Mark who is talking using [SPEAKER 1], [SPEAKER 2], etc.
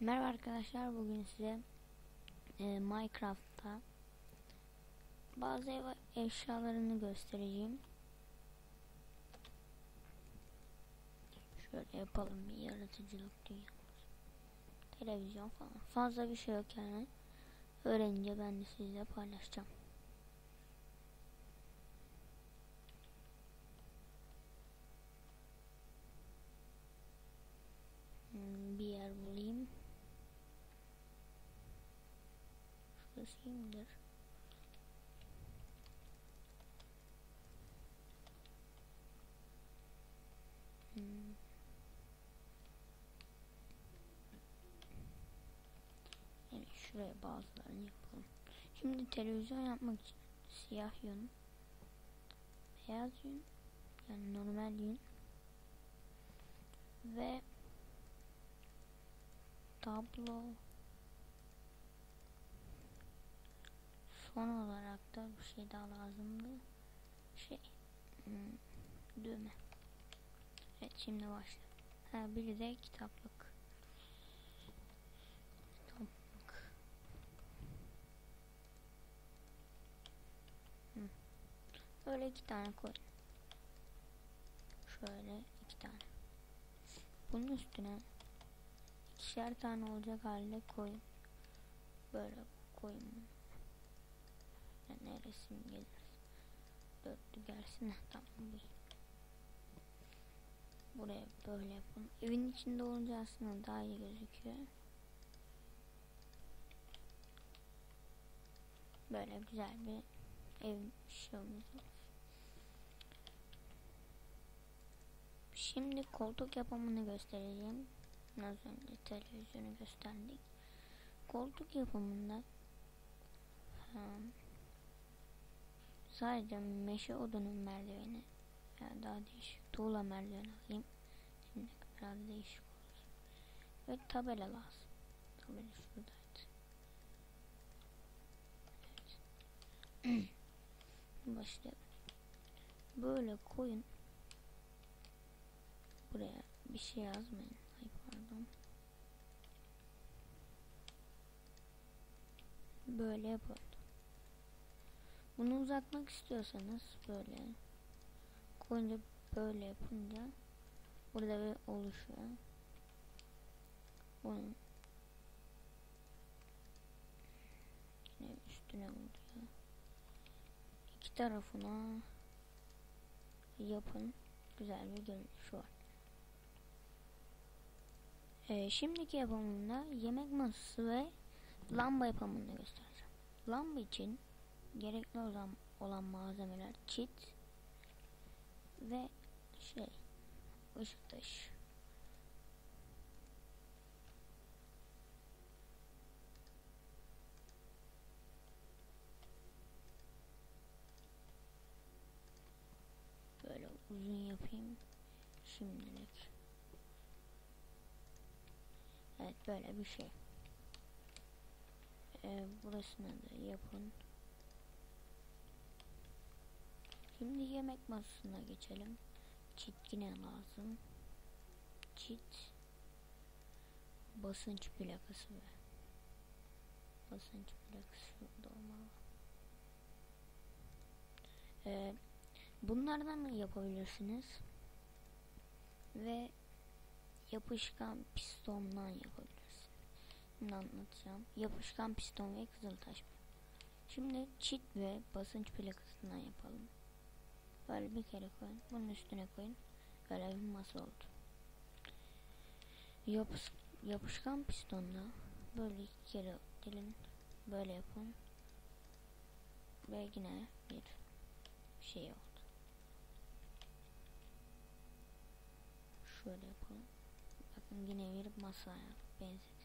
[SPEAKER 1] Merhaba arkadaşlar bugün size e, Minecraft'ta bazı ev eşyalarını göstereceğim. Şöyle yapalım bir yaratıcılık dünyamız. Televizyon falan. Fazla bir şey yok yani. Öğrenince ben de sizle paylaşacağım. Şuraya bazılarını yapalım. Şimdi televizyon yapmak için siyah yün, beyaz yün, yani normal yün ve tablo. Son olarak da bir şey daha lazımdı. Şey hmm, düğme. Evet şimdi başla ha biri de kitaplık kitaplık böyle iki tane koy şöyle iki tane bunun üstüne ikişer tane olacak halde koyun. Böyle koyun. Yani neresi gelir? Dörtlü gelsin. Tamam bu. Buraya böyle yapalım. Evin içinde olunca aslında daha iyi gözüküyor. Böyle güzel bir ev şeyimiz Şimdi koltuk yapımını göstereceğim az önce televizyonu gösterdik. Koltuk yapımında sadece meşe odunun merdiveni yani daha değişik tuğla merdiven alayım. Şimdi biraz değişik olur. Ve tabela lazım. Tabela şuradaydı. Evet. Başlayalım. Böyle koyun. Buraya bir şey yazmayın. Ay pardon. Böyle yapalım. Bunu uzatmak istiyorsanız böyle koyunca böyle yapınca burada bir oluşuyor. Bunun yine üstüne oluyor. İki tarafına yapın. Güzel bir görünüş var. Ee, şimdiki yapımında yemek masası ve lamba yapımını göstereceğim. Lamba için gerekli olan, olan malzemeler çit ve şey ışık taşı. Böyle uzun yapayım şimdilik. Evet böyle bir şey. Ee, burasını da yapın. Şimdi yemek masasına geçelim. Çit yine lazım. Çit basınç plakası ve basınç plakası şurada olmalı. Ee, bunlardan mı yapabilirsiniz? Ve yapışkan pistondan yapabiliriz. Şimdi anlatacağım. Yapışkan piston ve kızıltaş. Şimdi çit ve basınç plakasından yapalım. Böyle bir kere koyun. Bunun üstüne koyun. Böyle bir masa oldu. Yapış, yapışkan pistonla böyle iki kere dilin böyle yapın. Ve yine bir şey oldu. Şöyle yapalım. Yine bir masaya benziyor.